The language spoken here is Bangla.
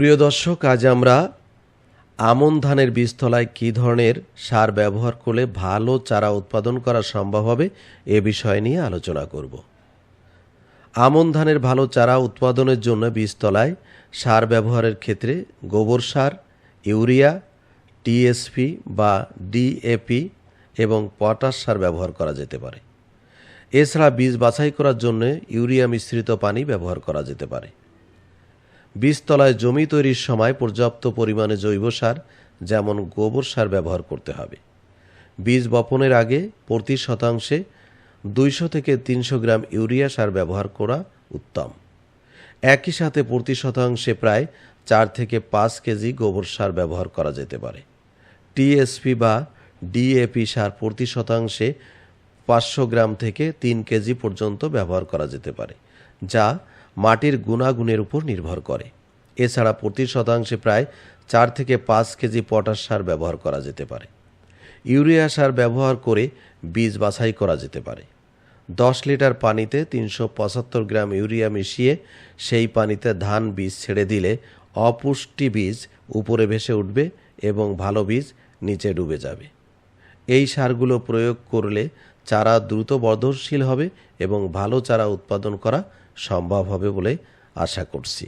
প্রিয় দর্শক, আজ আমরা আমন ধানের বীজতলায় কী ধরনের সার ব্যবহার করলে ভালো চারা উৎপাদন করা সম্ভব হবে এ বিষয় নিয়ে আলোচনা করব। আমন ধানের ভালো চারা উৎপাদনের জন্য বীজতলায় সার ব্যবহারের ক্ষেত্রে গোবর সার, ইউরিয়া, টিএসপি বা ডিএপি এবং পটাশ সার ব্যবহার করা যেতে পারে। এছাড়া বীজ বাছাই করার জন্য ইউরিয়া মিশ্রিত পানি ব্যবহার করা যেতে পারে। বীজতলায় জমি তৈরির সময় পর্যাপ্ত পরিমাণে জৈব সার, যেমন গোবর সার ব্যবহার করতে হবে। বীজ বপনের আগে প্রতি শতাংশে দুইশো থেকে তিনশো গ্রাম ইউরিয়া সার ব্যবহার করা উত্তম। একই সাথে প্রতি শতাংশে প্রায় চার থেকে পাঁচ কেজি গোবর সার ব্যবহার করা যেতে পারে। টিএসপি বা ডিএপি সার প্রতি শতাংশে পাঁচশো গ্রাম থেকে তিন কেজি পর্যন্ত ব্যবহার করা যেতে পারে, যা মাটির গুণাগুণের উপর নির্ভর করে। এছাড়া প্রতি শতাংশে প্রায় চার থেকে পাঁচ কেজি পটাশ সার ব্যবহার করা যেতে পারে। ইউরিয়া সার ব্যবহার করে বীজ বাছাই করা যেতে পারে। দশ লিটার পানিতে তিনশো পঁচাত্তর গ্রাম ইউরিয়া মিশিয়ে সেই পানিতে ধান বীজ ছেড়ে দিলে অপুষ্টি বীজ উপরে ভেসে উঠবে এবং ভালো বীজ নিচে ডুবে যাবে। এই সারগুলো প্রয়োগ করলে চারা দ্রুত বর্ধনশীল হবে এবং ভালো চারা উৎপাদন করা সম্ভব হবে বলে আশা করছি।